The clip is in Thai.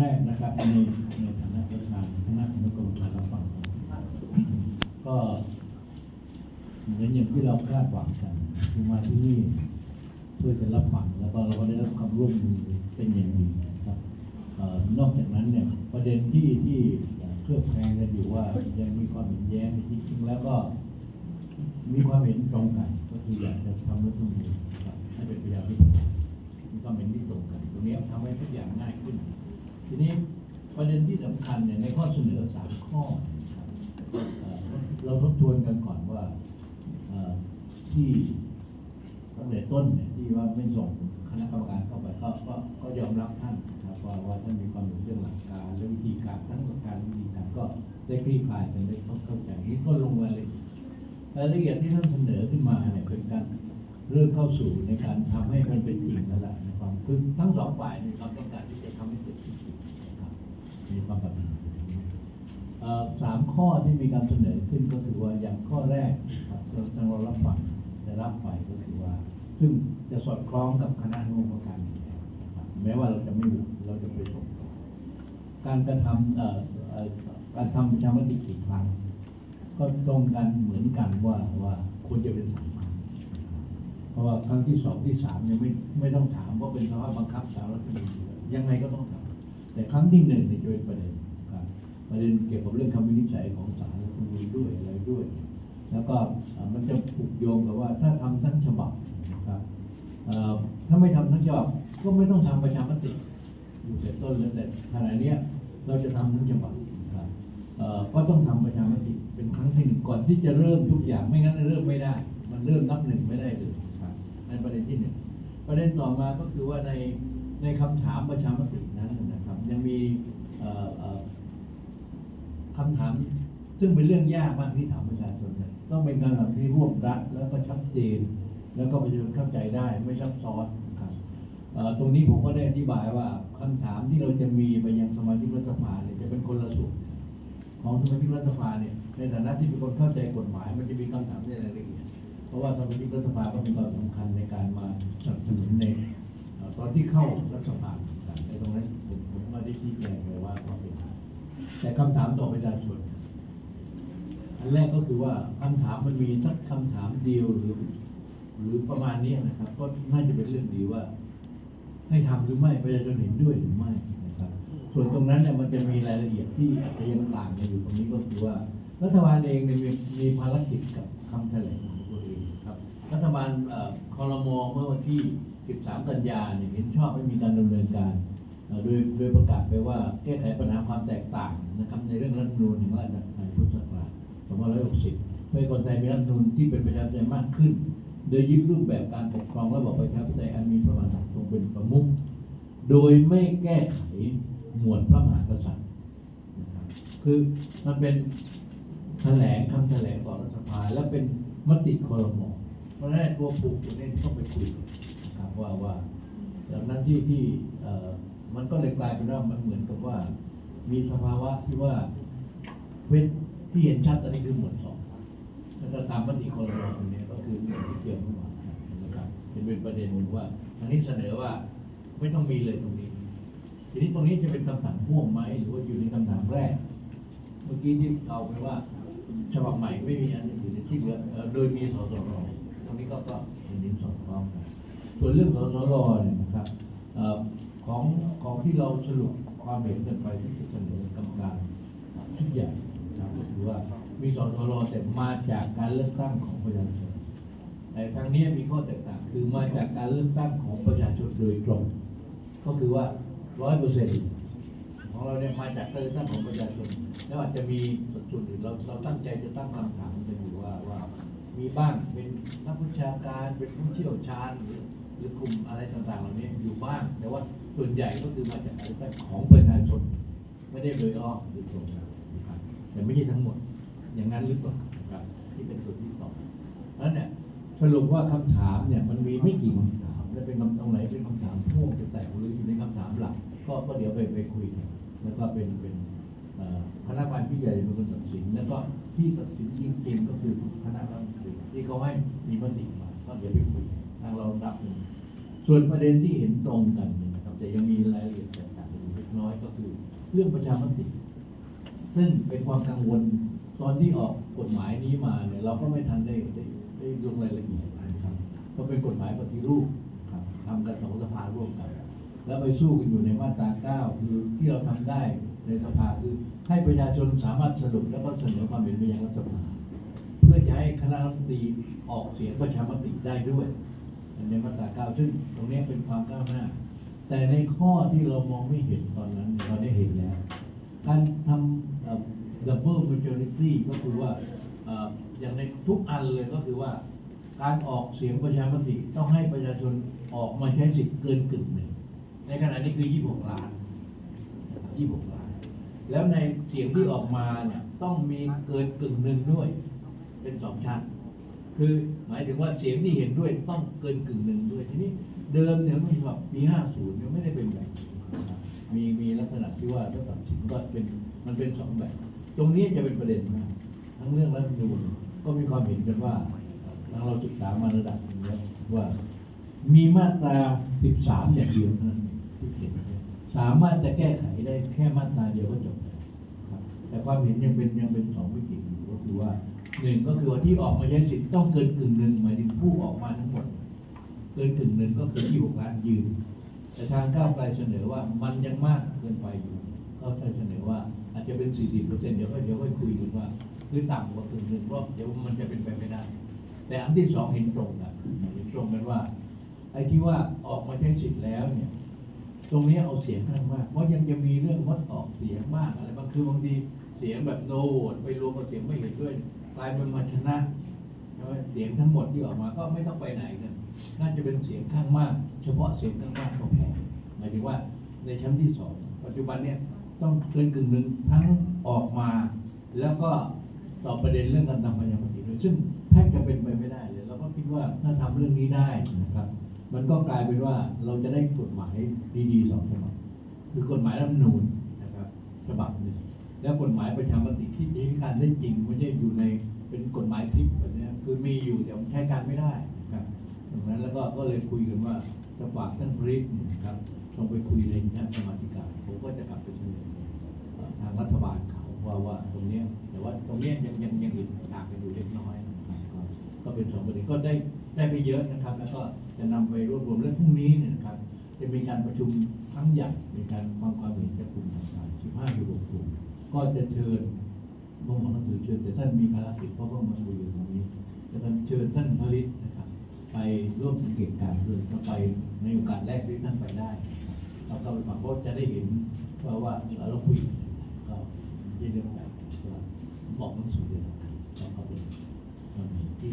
แรกนะครับในในฐานะประธานคณะกรรมการรับฟังก็เหมือนอย่างที่เราคาดหวังกันคือมาที่นี่เพื่อจะรับฟังแล้วก็เราก็ได้รับความร่วมมือเป็นอย่างดีนะครับนอกจากนั้นเนี่ยประเด็นที่ที่เคลือบแคลงกันอยู่ว่ายังมีความเห็นแย้งจริงๆแล้วก็มีความเห็นตรงกัน ก็คืออยากจะทำรัฐธรรมนูญนะครับให้เป็นประชาธิปไตยมีความเห็นที่ตรงกัน ตรงนี้ทำให้ทุกอย่างง่ายขึ้น ประเด็นที่สำคัญเนี่ยในข้อเสนอสามข้อ เราทบทวนกันก่อนว่าที่ตั้งแต่ต้นเนี่ยที่ว่าไม่ส่งคณะกรรมการเข้าไปก็ก็ก็ยอมรับท่านนะครับว่าว่าท่านมีความเห็นเรื่องหลักการและวิธีการทั้งหลักการวิธีการก็ได้คลี่คลายกันได้เข้าใจนี่ก็ลงรายละเอียดรายละเอียดที่ท่านเสนอขึ้นมาเนี่ยเป็นการเริ่มเข้าสู่ในการทำให้มันเป็นจริงแล้วล่ะในความคือทั้งสองฝ่ายมีความต้องการที่จะทำให้เกิดจริง มีความปรารถนาสามข้อที่มีการเสนอขึ้นก็คือว่าอย่างข้อแรกครับเราทางเรารับฟังจะรับไปก็คือว่า ซึ่งจะสอดคล้องกับคณะอนุกรรมการแล้วนะครับแม้ว่าเราจะไม่รู้เราจะไปส่งการกระทำการทำประชามติกี่ครั้งก็ตรงกันเหมือนกันว่าว่าควรจะเป็นสามครั้งเพราะว่าครั้งที่สองที่สามเนี่ยไม่ไม่ต้องถามว่าเป็นสภาพบังคับตามรัฐธรรมนูญยังไงก็ต้องทำ แต่ครั้งที่หนึ่งเนี่ยจะเป็นประเด็นครับประเด็นเกี่ยวกับเรื่องคำวินิจฉัยของศาลรัฐธรรมนูญด้วยอะไรด้วย แล้วก็มันจะผูกโยงกับว่าถ้าทำทั้งฉบับนะครับถ้าไม่ทำทั้งฉบับก็ไม่ต้องทำประชามติอยู่แต่ต้นแล้วแต่ขณะเนี้ยเราจะทำทั้งฉบับครับก็ต้องทำประชามติเป็นครั้งที่หนึ่งก่อนที่จะเริ่มทุกอย่างไม่งั้นเริ่มไม่ได้ มันเริ่มนับหนึ่งไม่ได้เลยครับในประเด็นที่หนึ่งประเด็นต่อมาก็คือว่าในในคำถามประชามติ นั้นนะครับ ยังมีเอ่อเอ่อคำถาม ซึ่งเป็นเรื่องยากมากที่ถามประชาชนเนี่ยต้องเป็นคำถามที่รวบรัดแล้วก็ชัดเจน แล้วก็ประชาชนเข้าใจได้ไม่ซับซ้อนครับตรงนี้ผมก็ได้อธิบายว่าคำถามที่เราจะมีไปยังสมาชิกรัฐสภาเนี่ยจะเป็นคนละส่วนของสมาชิกรัฐสภาเนี่ยในฐานะที่เป็นคนเข้าใจกฎหมาย มันจะมีคำถามในรายละเอียดเพราะว่าสมาชิกรัฐสภาก็มีความสำคัญในการมาสนับสนุนใน ตอนที่เข้ารัฐสภาในตรงนั้นผมผมก็ได้ชี้แจงเลยว่าก็เป็นแต่คำถามต่อประชาชนอันแรกก็คือว่าคำถามมันมีสักคำถามเดียวหรือ หรือประมาณนี้นะครับ ก็น่าจะเป็นเรื่องดีว่า ให้ทำหรือไม่ประชาชนเห็นด้วยหรือไม่นะครับ ส่วนตรงนั้นเนี่ยมันจะมีรายละเอียดที่อาจจะยังต่างกันอยู่ตรงนี้ก็คือว่า รัฐบาลเองเนี่ยมีมีภารกิจกับคำแถลงของตัวเองครับ รัฐบาลคอรมอเมื่อวันที่ 13 กันยาเนี่ยเห็นชอบให้มีการดำเนินการโดยโดยประกาศไปว่าแก้ไขปัญหาความแตกต่างนะครับในเรื่องรัฐมนูญแห่งราชอาณาจักรพุทธศักราช2560 เพื่อให้คนไทยมีรัฐมนูญที่เป็นประชาธิปไตยมากขึ้น โดยยึดรูปแบบการปกครองระบอบประชาธิปไตยอันมีพระมหากษัตริย์ทรงเป็นประมุขโดยไม่แก้ไขหมวดพระมหากษัตริย์นะครับคือมันเป็นแถลงคำแถลงต่อรัฐสภาและเป็นมติคอรมอเพราะฉะนั้นตัวปลูกตัวนี้ต้องไปคุยกัน นะครับว่าว่าดังนั้นที่ที่มันก็เลยกลายเป็นว่ามันเหมือนกับว่า มีสภาวะที่ว่าเว้นที่เห็นชัดตอนนี้คือหมวดสองแล้วก็ตามมติคอรมอตรงนี้ก็คือหมวดที่เกี่ยวข้องนะครับเป็นเป็นประเด็นหนึ่งว่าอันนี้เสนอว่าไม่ต้องมีเลยตรงนี้ ทีนี้ตรงนี้จะเป็นคำถามพ่วงไหมหรือว่าอยู่ในคำถามแรก เมื่อกี้ที่เอาไปว่าฉบับใหม่ไม่มีอันอื่นที่เหลือเอ่อโดยมีสสรตรงนี้ก็ก็เห็นดินสอดคล้องกัน ส่วนเรื่องสสรเนี่ยนะครับอของของที่เราสรุปความเห็นกันไปที่เสนอกรรมการทุกอย่างนะครับก็คือว่ามีสสรแต่มาจากการเลือกตั้งของประชาชนแต่ทางนี้มีข้อแตกต่างคือมาจากการเลือกตั้งของประชาชนโดยตรง ก็คือว่าร้อยเปอร์เซ็นต์ของเราเนี่ยมาจากการเลือกตั้งของประชาชนแล้วอาจจะมีสัดส่วนอื่นเราเราตั้งใจจะตั้งคำถามกันอยู่ว่าว่ามีบ้างเป็นนักวิชาการเป็นผู้เชี่ยวชาญหรือ หรือกลุ่มอะไรต่างๆ เหล่านี้อยู่บ้างแต่ว่าส่วนใหญ่ก็คือมาจากการเลือกตั้งของประชาชน ไม่ได้โดยอ้อมโดยตรงนะครับแต่ไม่ใช่ทั้งหมด อย่างนั้นหรือเปล่านะครับที่เป็นส่วนที่สองนั้นเนี่ยสรุปว่าคำถามเนี่ยมันมีไม่กี่คำถามและเป็นคำตรงไหนเป็นคำถามพ่วงจะแตกหรืออยู่ในคำถามหลัก ก็ก็เดี๋ยวไปไปคุยกันแล้วก็เป็นเป็นคณะกรรมการผู้ใหญ่เป็นคนตัดสิน แล้วก็ที่ตัดสินจริงๆก็คือคณะรัฐมนตรีที่เขาให้มีมติมาก็เดี๋ยวไปคุย ทางเรารับส่วนประเด็นที่เห็นตรงกันนะครับ แต่ยังมีรายละเอียดแตกต่างกันอยู่เล็กน้อยก็คือ เรื่องประชามติ ซึ่งเป็นความกังวลตอนที่ออกกฎหมายนี้มาเนี่ยเราก็ไม่ทันได้ได้ได้ลงรายละเอียดนะครับเพราะเป็นกฎหมายปฏิรูปครับทำกันสองสภาร่วมกัน แล้วไปสู้กันอยู่ในมาตราเก้าคือที่เราทำได้ในสภาคือให้ประชาชนสามารถสรุปแล้วก็เสนอความเห็นไปยังรัฐสภาเพื่อจะให้คณะรัฐมนตรีออกเสียงประชามติได้ด้วย ในมาตราเก้าซึ่งตรงนี้เป็นความก้าวหน้า แต่ในข้อที่เรามองไม่เห็นตอนนั้นเราได้เห็นแล้ว การทำ double majority ก็คือว่าเอ่ออย่างในทุกอันเลยก็คือว่า การออกเสียงประชามติต้องให้ประชาชนออกมาใช้สิทธิ์เกินกึ่งหนึ่งในขณะนี้คือ 26 ล้าน 26 ล้าน แล้วในเสียงที่ออกมาเนี่ยต้องมีเกินกึ่งหนึ่งด้วย เป็นสองชั้น คือหมายถึงว่าเสียงที่เห็นด้วยต้องเกินกึ่งหนึ่งด้วยทีนี้เดิมเนี่ยไม่แบบปี50เนี่ยไม่ได้เป็นแบบมีมีมีลักษณะที่ว่าถ้าตัดสินก็เป็นมันเป็นสองแบบ ตรงนี้จะเป็นประเด็นมากทั้งเรื่องรัฐธรรมนูญก็มีความเห็นกันว่าทางเราศึกษามาระดับนึงแล้วว่า มีมาตรา13อย่างเดียวนั้นเองที่เขียนสามารถจะแก้ไขได้แค่มาตราเดียวก็จบแต่ความเห็นยังเป็นยังเป็นสองมิติอยู่ก็คือว่า หนึ่งก็คือว่าที่ออกมาใช้สิทธิ์ต้องเกินกึ่งหนึ่งหมายถึงผู้ออกมาทั้งหมด เกินกึ่งหนึ่งก็คือที่หกล้านยืน แต่ทางก้าวไกลเสนอว่ามันยังมากเกินไปอยู่ก็ใช้เสนอว่าอาจจะเป็น 40เปอร์เซ็นต์เดี๋ยวก็เดี๋ยวค่อยคุยกันว่าคือต่ำกว่ากึ่งหนึ่งเพราะเดี๋ยวมันจะเป็นไปไม่ได้ แต่อันที่สองเห็นตรงกันเห็นตรงกันว่าไอ้ที่ว่าออกมาใช้สิทธิ์แล้วเนี่ย ตรงนี้เอาเสียงข้างมาก เพราะยังจะมีเรื่องงดออกเสียงมากอะไรบางคือบางทีเสียงแบบโนโหวตไปรวมกับเสียงไม่เห็นด้วย กลายเป็นมาชนะเสียงทั้งหมดที่ออกมาก็ไม่ต้องไปไหนกันน่าจะเป็นเสียงข้างมาก เฉพาะเสียงข้างมากก็พอหมายถึงว่าในชั้นที่สองปัจจุบันเนี่ยต้องเกินกึ่งหนึ่งทั้งออกมา แล้วก็ตอบประเด็นเรื่องการทำประชามติด้วยซึ่งแทบจะเป็นไปไม่ได้เลยเราก็คิดว่าถ้าทำเรื่องนี้ได้นะครับ มันก็กลายเป็นว่าเราจะได้กฎหมายดีๆสองฉบับคือกฎหมายรัฐมนูญนะครับฉบับหนึ่ง แล้วกฎหมายประชามติที่ใช้การได้จริงไม่ใช่อยู่ในเป็นกฎหมายทิพย์แบบนี้คือมีอยู่แต่มันใช้การไม่ได้นะครับดังนั้นแล้วก็ก็เลยคุยกันว่าจะฝากท่านพริกนะครับลองไปคุยในชั้นสมาธิการผมก็จะกลับไปเสนอทางรัฐบาลเขาว่าว่าตรงนี้แต่ว่าตรงนี้ยังยังยังเห็นต่างกันอยู่เล็กน้อยก็เป็นสองประเด็นก็ได้ได้ไปเยอะนะครับ แล้วก็จะนำไปรวบรวมเรื่องพรุ่งนี้เนี่ยนะครับ จะมีการประชุมครั้งใหญ่ในการฟังความเห็นจากกลุ่มต่างๆ15อยู่6กลุ่ม ก็จะเชิญพวกหนังสือเชิญแต่ท่านมีภารกิจเพราะว่ามาคุยอยู่ตรงนี้จะท่านเชิญท่านผลิตนะครับ ไปร่วมสังเกตการณ์ด้วยก็ไปในโอกาสแรกที่ท่านไปได้นะครับแล้วก็ไปฟังเพราะจะได้เห็นว่าว่าเราคุยกันก็ที่เรื่องแบบว่าบอกหนังสือเลยนะครับก็เป็นมันมีที่